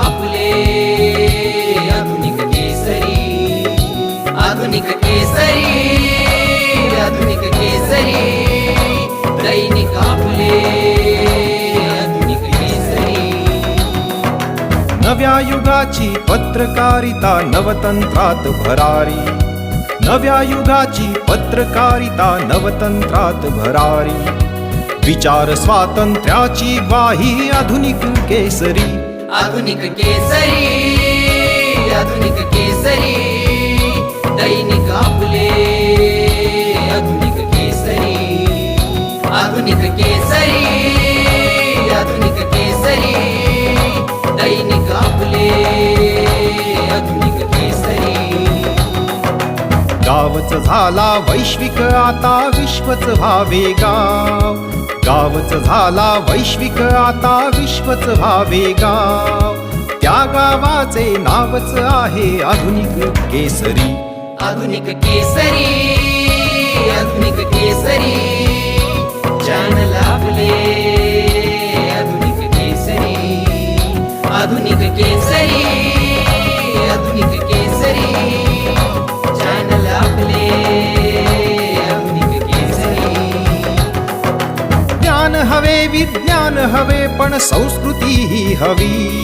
आपले आधुनिक केसरी आधुनिक केसरी आधुनिक केसरी दैनिक आपले आधुनिक केसरी. नव्या युगाची पत्रकारिता नवतंत्रात भरारी. नव्या युगाची पत्रकारिता नवतंत्रात भरारी. विचार स्वातंत्र्याची ग्वाही आधुनिक केसरी. आधुनिक केसरी आधुनिक केसरी दैनिक आपले आधुनिक केसरी आधुनिक केसरी आधुनिक केसरी दैनिक आपले आधुनिक केसरी. गावच झाला वैश्विक आता विश्वच भावे गाव. गावच झाला वैश्विक आता विश्वच व्हावे गाव. त्या गावाचे नावच आहे आधुनिक केसरी. आधुनिक केसरी आधुनिक केसरी. चॅनल लाभले आधुनिक केसरी. आधुनिक केसरी. ज्ञान हवे विज्ञान हवे पण संस्कृती ही हवी.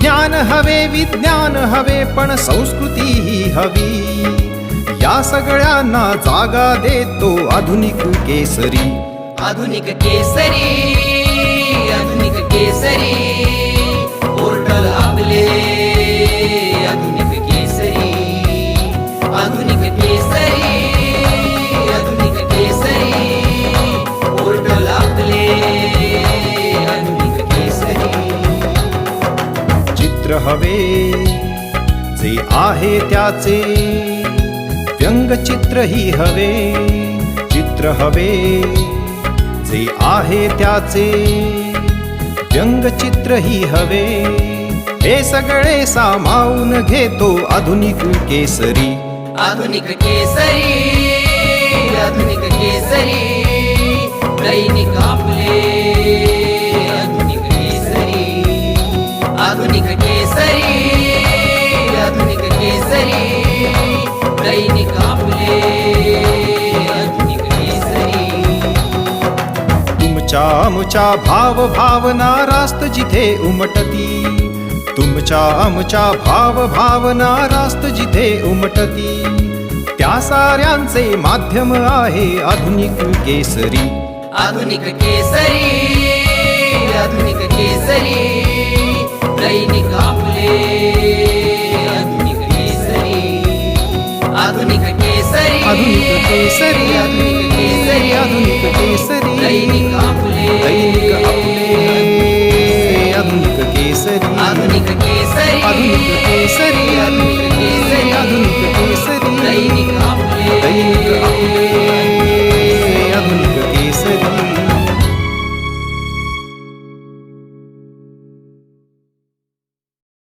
ज्ञान हवे विज्ञान हवे पण संस्कृती ही हवी. या सगळ्यांना जागा देतो आधुनिक केसरी. आधुनिक केसरी आधुनिक केसरी. चित्र हवे जे आहे त्याचे व्यंगचित्र ही हवे. चित्र हवे. जे आहे त्याचे व्यंगचित्र ही हवे. हे सगळे सामावून घेतो आधुनिक केसरी. आधुनिक केसरी आधुनिक केसरी दैनिक आपले दैनिक आपले तुमच्या आमच्या भाव भावना रास्त जिथे उमटती. तुमच्या आमच्या भाव भावना रास्त जिथे उमटती. त्या साऱ्यांचे माध्यम आहे आधुनिक केसरी. आधुनिक केसरी आधुनिक केसरी दैनिक आधुनिक केसरी आधुनिक केसरी आधुनिक केसरी आधुनिक केसरी दैनिक आपले दैनिक आपले आधुनिक केसरी आधुनिक केसरी आधुनिक केसरी आधुनिक केसरी आधुनिक